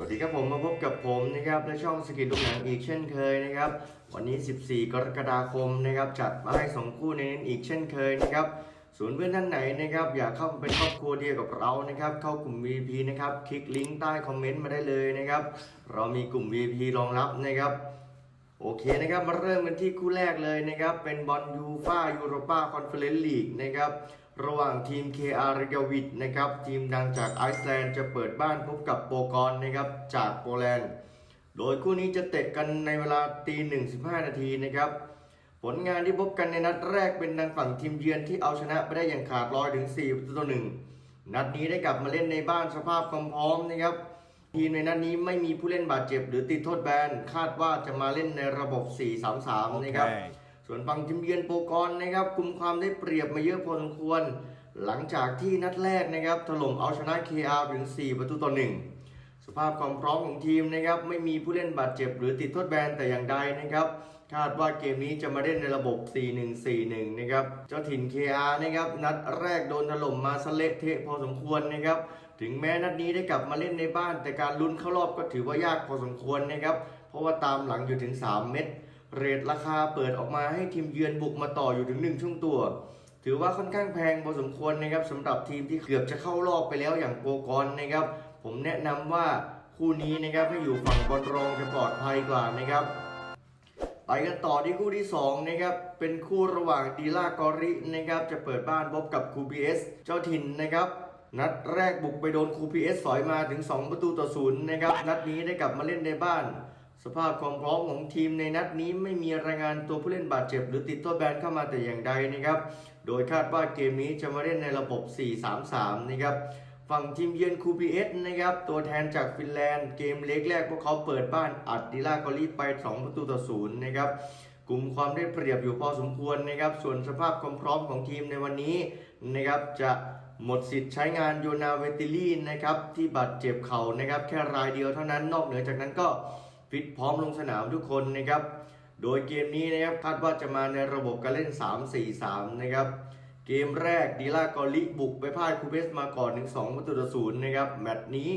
วัสดีครับผมมาพบกับผมนะครับและช่องสกิลลูกหนังอีกเช่นเคยนะครับ วันนี้ 14 กรกฎาคมนะครับจัดมาให้สองคู่ในนี้อีกเช่นเคยนะครับส่วนเพื่อนท่านไหนนะครับอยากเข้าเป็นครอบครัวเดียวกับเรานะครับเข้ากลุ่ม VP นะครับคลิกลิงก์ใต้คอมเมนต์มาได้เลยนะครับเรามีกลุ่ม VP รองรับนะครับโอเคนะครับมาเริ่มกันที่คู่แรกเลยนะครับเป็นบอลยูฟ่ายูโรปาคอนเฟอเรนซ์ลีกนะครับ ระหว่างทีม KR ร e กาวิดนะครับทีมดังจากไอซ์แลนด์จะเปิดบ้านพบกับโปกอนนะครับจากโปแลนด์ โดยคู่นี้จะเตะกันในเวลาตีหนึ่งสิบห้านาทีนะครับผลงานที่พบกันในนัดแรกเป็นทางฝั่งทีมเยือนที่เอาชนะไปได้อย่างขาดลอยถึง4ประตูต่อหนึ่งนัดนี้ได้กลับมาเล่นในบ้านสภาพความพร้อมนะครับ ทีมในนัดนี้ไม่มีผู้เล่นบาดเจ็บหรือติดโทษแบนคาดว่าจะมาเล่นในระบบ 4-3-3 นะครับ ส่วนฝั่งทีมเยือนโปรกอนนะครับกลุ่มความได้เปรียบมาเยอะพอสมควร หลังจากที่นัดแรกนะครับถล่มเอาชนะ KR ถึง 4 ประตูต่อ 1 สภาพความพร้อมของทีมนะครับไม่มีผู้เล่นบาดเจ็บหรือติดโทษแบนแต่อย่างใดนะครับคาดว่าเกมนี้จะมาเล่นในระบบ 4-1-4-1 นะครับ เจ้าถิ่น KR นะครับ นัดแรกโดนถล่มมาสเละเทะพอสมควรนะครับ ถึงแม้นัดนี้ได้กลับมาเล่นในบ้าน แต่การลุ้นเข้ารอบก็ถือว่ายากพอสมควรนะครับ เพราะว่าตามหลังอยู่ถึง 3 เม็ด เรทราคาเปิดออกมาให้ทีมเยือนบุกมาต่ออยู่ถึง 1 ช่วงตัว ถือว่าค่อนข้างแพงพอสมควรนะครับสำหรับทีมที่เกือบจะเข้ารอบไปแล้วอย่างโปรกอนนะครับ ผมแนะนำว่าคู่นี้นะครับให้อยู่ฝั่งบอลรองจะปลอดภัยกว่านะครับไปกันต่อที่คู่ที่2นะครับเป็นคู่ระหว่างดีลากอรินะครับจะเปิดบ้านพบกับคูพีเอสเจ้าถิ่นนะครับนัดแรกบุกไปโดนคูพีเอสสอยมาถึง 2 ประตูต่อศูนย์นะครับนัดนี้ได้กลับมาเล่นในบ้าน สภาพความพร้อมของทีมในนัดนี้ไม่มีรายงานตัวผู้เล่นบาดเจ็บ หรือติดตัวแบนเข้ามาแต่อย่างใดนะครับ โดยคาดว่าเกมนี้จะมาเล่นในระบบ 4-3-3 นะครับ ฝั่งทีมเยือนคูพีเอสนะครับ ตัวแทนจากฟินแลนด์ เกมเล็กแรกพวกเขาเปิดบ้านอัดดิลากอรีไป 2 ประตูต่อศูนย์นะครับกลุ่มความได้เปรียบอยู่พอสมควรนะครับ ส่วนสภาพความพร้อมของทีมในวันนี้นะครับจะหมดสิทธิ์ใช้งานโยนาเวติลีนะครับที่บาดเจ็บเข่านะครับแค่รายเดียวเท่านั้นนอกเหนือจากนั้นก็ ฟิตพร้อมลงสนามทุกคนนะครับ โดยเกมนี้นะครับคาดว่าจะมาในระบบการเล่น 3-4-3 นะครับ เกมแรกดีลากอลิบุกไปพ่ายคูเบสมาก่อนถึง2ประตูต่อศูนย์นะครับแมตช์นี้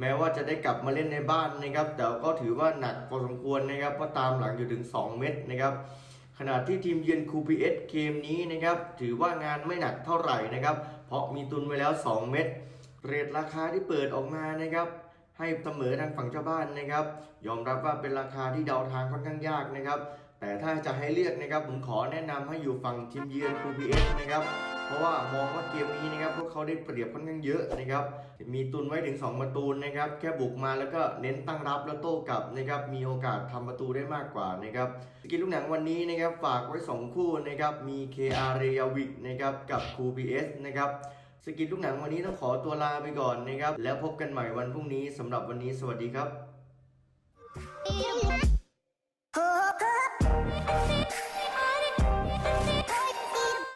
แม้ว่าจะได้กลับมาเล่นในบ้านนะครับ แต่ก็ถือว่าหนักพอสมควรนะครับเพราะตามหลังอยู่ถึง 2 เม็ดนะครับ ขณะที่ทีมเยือนคูพีเอสเกมนี้นะครับถือว่างานไม่หนักเท่าไหร่นะครับ เพราะมีตุนไว้แล้ว 2 เม็ดเรทราคาที่เปิดออกมานะครับ ให้เสมอทางฝั่งเจ้าบ้านนะครับ ยอมรับว่าเป็นราคาที่เดาทางค่อนข้างยากนะครับ แต่ถ้าจะให้เลือกนะครับ ผมขอแนะนำให้อยู่ฝั่งทีมเยือน QPS นะครับเพราะว่ามองว่าเกมนี้นะครับพวกเขาได้เปรียบค่อนข้างเยอะนะครับ มีตุนไว้ถึง 2 ประตูนะครับ แค่บุกมาแล้วก็เน้นตั้งรับแล้วโต้กลับนะครับ มีโอกาสทำประตูได้มากกว่านะครับสกิลลูกหนังวันนี้นะครับฝากไว้ 2 คู่นะครับ มี KR r e y a v i k นะครับกับ QPS นะครับ สกิลลูกหนังวันนี้ต้องขอตัวลาไปก่อนนะครับ แล้วพบกันใหม่วันพรุ่งนี้สำหรับวันนี้สวัสดีครับ